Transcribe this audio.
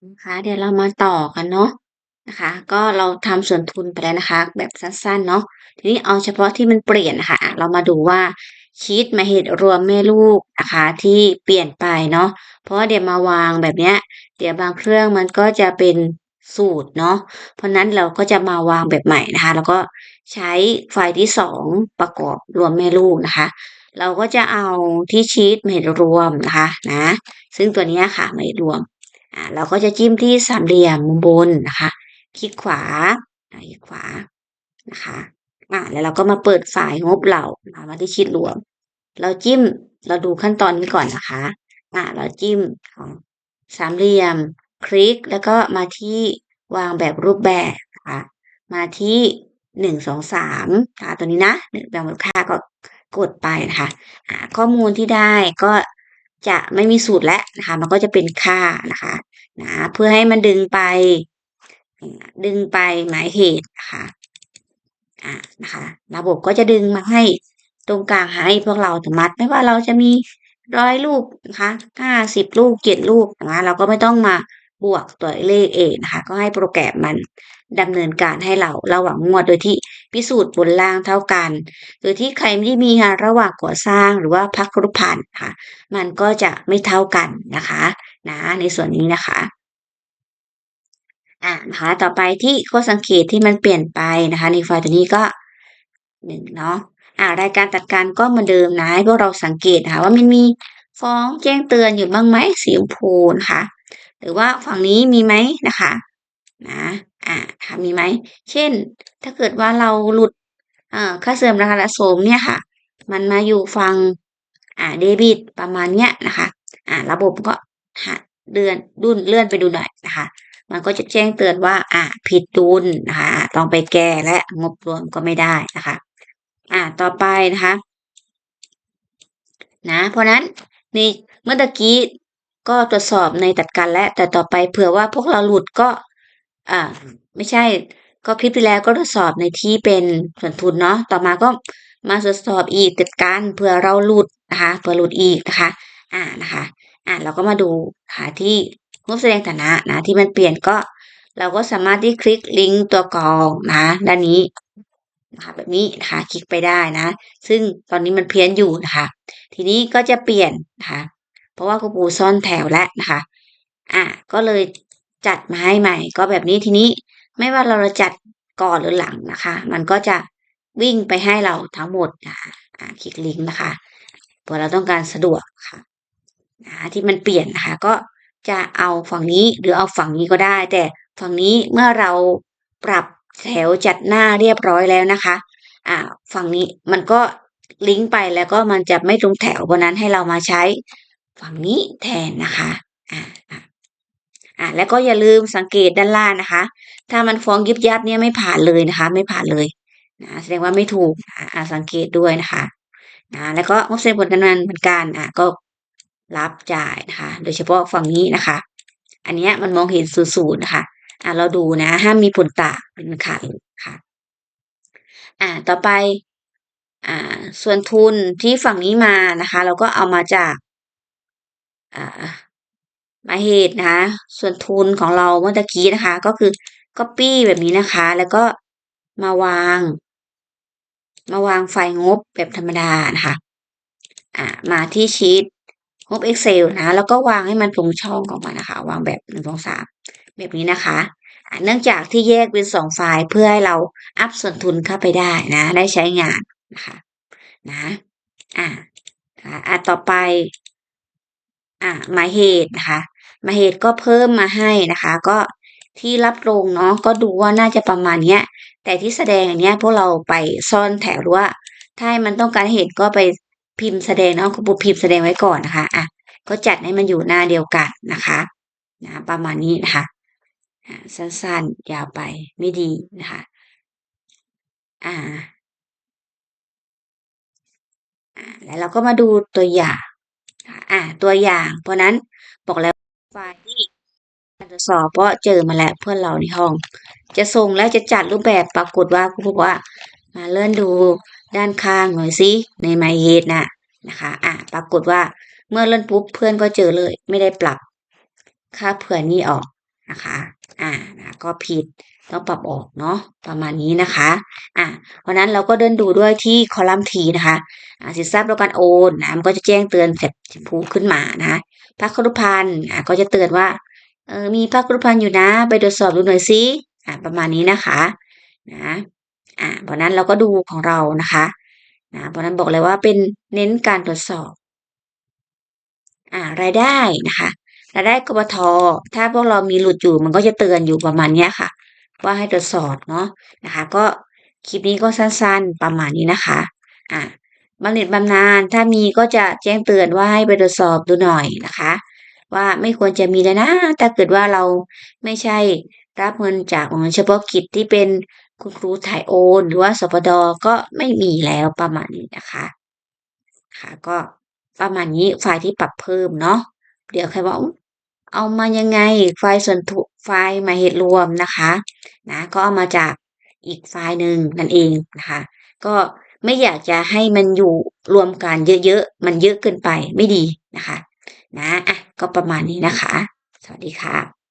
นะคะเดี๋ยวเรามาต่อกันเนาะนะคะ ก็เราทำส่วนทุนไปแล้วนะคะ แบบสั้นๆเนาะทีนี้เอาเฉพาะที่มันเปลี่ยนนะคะเรามาดูว่าชีตมาเหตุรวมแม่ลูกนะคะ ที่เปลี่ยนไปเนาะเพราะว่าเดี๋ยวมาวางแบบเนี้ย เดี๋ยวบางเครื่องมันก็จะเป็นสูตรเนาะเพราะนั้นเราก็จะมาวางแบบใหม่นะคะ แล้วก็ใช้ไฟล์ที่สองประกอบรวมแม่ลูกนะคะ เราก็จะเอาที่ชีตมาเหตุรวมนะคะนะซึ่งตัวนี้ค่ะมาเหตุรวม อ่าเราก็จะจิ้มที่สามเหลี่ยมมุมบนนะคะ คลิกขวาคลิกขวานะคะอ่าแล้วเราก็มาเปิดไฟล์งบเรามาที่ชีตรวม เราจิ้มเราดูขั้นตอนนี้ก่อนนะคะอ่าเราจิ้มสามเหลี่ยม คลิกแล้วก็มาที่วางแบบรูปแบบนะคะมาที่หนึ่งสองสามค่ะตัวนี้นะหนึ่งแบบมูลค่าก็กดไปนะคะอ่าข้อมูลที่ได้ก็ จะไม่มีสูตรแล้วนะคะ มันก็จะเป็นค่านะคะนะเพื่อให้มันดึงไป ดึงไปหมายเหตุนะคะอ่านะคะ ระบบก็จะดึงมาให้ตรงกลางให้พวกเราอัตมัติไม่ว่าเราจะมีร้อยลูกนะคะห้าสิบลูกเจ็ดลูกนะคะเราก็ไม่ต้องมาบวกตัวเลขเองนะคะ ก็ให้โปรแกรมมันดำเนินการให้เราระหว่างงวดโดยที่ พิสูจน์บนล่างเท่ากันโดยที่ใครไม่ได้มีงานระหว่างก่อสร้างหรือว่าพักรุพันธ์ค่ะ มันก็จะไม่เท่ากันนะคะนะในส่วนนี้นะคะอ่านะคะต่อไปที่ข้อสังเกตที่มันเปลี่ยนไปนะคะในไฟล์ตัวนี้ก็หนึ่งเนาะอ่ารายการตัดการก็เหมือนเดิมนะให้พวกเราสังเกตนะคะว่ามันมีฟ้องแจ้งเตือนอยู่บ้างไหมสีชมพูนะคะหรือว่าฝั่งนี้มีไหมนะคะ นะอ่าค่ะมีไหมเช่น ถ้าเกิดว่าเราหลุดอ่าค่าเสื่อมราคาละสมเนี่ยค่ะ มันมาอยู่ฝั่งอ่าเดบิตประมาณเนี้ยนะคะอ่าระบบก็หาเดือนดุนเลื่อนไปดูหน่อยนะคะ มันก็จะแจ้งเตือนว่า อ่าผิดดุลนะคะต้องไปแก้และงบรวมก็ไม่ได้นะคะ อ่าต่อไปนะคะนะเพราะนั้นในเมื่อตะกี้ก็ตรวจสอบในตัดการและแต่ต่อไปเผื่อว่าพวกเราหลุดก็ อ่า ไม่ใช่ ก็คลิปที่แล้วก็ทดสอบในที่เป็นส่วนทุนเนาะ ต่อมาก็มาทดสอบอีกติดกันเผื่อเราหลุดนะคะ เผื่อหลุดอีกนะคะ อ่านะคะ อ่าเราก็มาดูหาที่งบแสดงฐานะนะที่มันเปลี่ยนก็ เราก็สามารถที่คลิกลิงก์ตัวกรองนะด้านนี้นะคะแบบนี้นะคะคลิกไปได้นะ ซึ่งตอนนี้มันเพี้ยนอยู่นะคะ ทีนี้ก็จะเปลี่ยนนะคะ เพราะว่าครูปูซ่อนแถวแล้วนะคะ อ่าก็เลย จัดมาให้ใหม่ ก็แบบนี้ทีนี้ไม่ว่าเราจะจัดก่อนหรือหลังนะคะ มันก็จะวิ่งไปให้เราทั้งหมดนะคะอ่าคลิกลิงก์นะคะพอเราต้องการสะดวกค่ะนะที่มันเปลี่ยนนะคะก็จะเอาฝั่งนี้หรือเอาฝั่งนี้ก็ได้ แต่ฝั่งนี้เมื่อเราปรับแถวจัดหน้าเรียบร้อยแล้วนะคะอ่าฝั่งนี้มันก็ลิงก์ไปแล้วก็มันจะไม่ตรงแถวเพราะนั้นให้เรามาใช้ฝั่งนี้แทนนะคะอ่า อ่าแล้วก็อย่าลืมสังเกตด้านล่างนะคะ ถ้ามันฟ้องยิบยับเนี่ยไม่ผ่านเลยนะคะ ไม่ผ่านเลยนะแสดงว่าไม่ถูกอ่าสังเกตด้วยนะคะนะแล้วก็งบเซ็นผลการเงินเหมือนกันอ่าก็รับจ่ายนะคะ โดยเฉพาะฝั่งนี้นะคะ อันนี้มันมองเห็นศูนย์นะคะอ่าเราดูนะห้ามมีผลต่างเป็นขาดค่ะ อ่าต่อไปอ่าส่วนทุนที่ฝั่งนี้มานะคะ เราก็เอามาจากอ่า มาเหตุนะคะ ส่วนทุนของเราเมื่อกี้นะคะ ก็คือ Copy แบบนี้นะคะ แล้วก็มาวาง มาวางไฟงบแบบธรรมดานะคะอ่ามาที่ชีตงบ Excel นะ แล้วก็วางให้มันตรงช่องของมันนะคะ วางแบบหนึ่งสองสามแบบนี้นะคะเนื่องจากที่แยกเป็นสองไฟล์เพื่อให้เราอัพส่วนทุนเข้าไปได้นะ ได้ใช้งานนะคะนะอ่าอ่าต่อไป อ่าหมายเหตุนะคะ มาเหตุก็เพิ่มมาให้นะคะ ก็ที่รับลงเนาะก็ดูว่าน่าจะประมาณเนี้ย แต่ที่แสดงอันเนี้ยพวกเราไปซ่อนแถวหรือว่า ถ้ามันต้องการเห็นก็ไปพิมพ์แสดงเนาะครูพิมพ์แสดงไว้ก่อนนะคะอะก็จัดให้มันอยู่หน้าเดียวกันนะคะนะประมาณนี้นะคะสั้นๆยาวไปไม่ดีนะคะ อ่าอ่าแล้วเราก็มาดูตัวอย่าง อ่าตัวอย่าง เพราะนั้น ไฟล์ที่การตรวจสอบเพราะเจอมาแล้วเพื่อนเราในห้อง จะส่งแล้วจะจัดรูปแบบปรากฏว่าครูบอกว่า มาเลื่อนดูด้านข้างหน่อยสิในไมเฮดนะนะคะ อ่าปรากฏว่าเมื่อเลื่อนปุ๊บเพื่อนก็เจอเลย ไม่ได้ปรับค่าเผื่อนี้ออกนะคะ อ่านะก็ผิดต้องปรับออกเนาะประมาณนี้นะคะ อ่าเพราะนั้นเราก็เดินดูด้วยที่คอลัมน์ทีนะคะ อ่าสินทรัพย์ประกันโอนนะมันก็จะแจ้งเตือนแถบชมพูขึ้นมานะคะ พักครุพันธ์อ่าก็จะเตือนว่าเออมีพักครุพันธ์อยู่นะ ไปตรวจสอบดูหน่อยซิอ่าประมาณนี้นะคะนะอ่าเพราะนั้นเราก็ดูของเรานะคะนะเพราะนั้นบอกเลยว่าเป็นเน้นการตรวจสอบอ่ารายได้นะคะรายได้กบทถ้าพวกเรามีหลุดอยู่มันก็จะเตือนอยู่ประมาณเนี้ยค่ะ ว่าให้ตรวจสอบเนาะนะคะ ก็คลิปนี้ก็สั้นๆประมาณนี้นะคะ อ่า บำเหน็จบำนาญถ้ามีก็จะแจ้งเตือนว่าให้ไปตรวจสอบดูหน่อยนะคะ ว่าไม่ควรจะมีเลยนะถ้าเกิดว่าเราไม่ใช่รับเงินจากโรงเรียนเฉพาะกิจที่เป็นคุณครูถ่ายโอน หรือว่าสปดก็ไม่มีแล้วประมาณนี้นะคะค่ะก็ประมาณนี้ไฟล์ที่ปรับเพิ่มเนาะเดี๋ยวใครว่าอุ๊ยเอามายังไงไฟล์ส่วนถุไฟล์มาเหตุรวมนะคะนะก็เอามาจากอีกไฟล์หนึ่งนั่นเองนะคะ ก็ ไม่อยากจะให้มันอยู่รวมกันเยอะๆ มันเยอะเกินไปไม่ดีนะคะ นะอะก็ประมาณนี้นะคะ สวัสดีค่ะ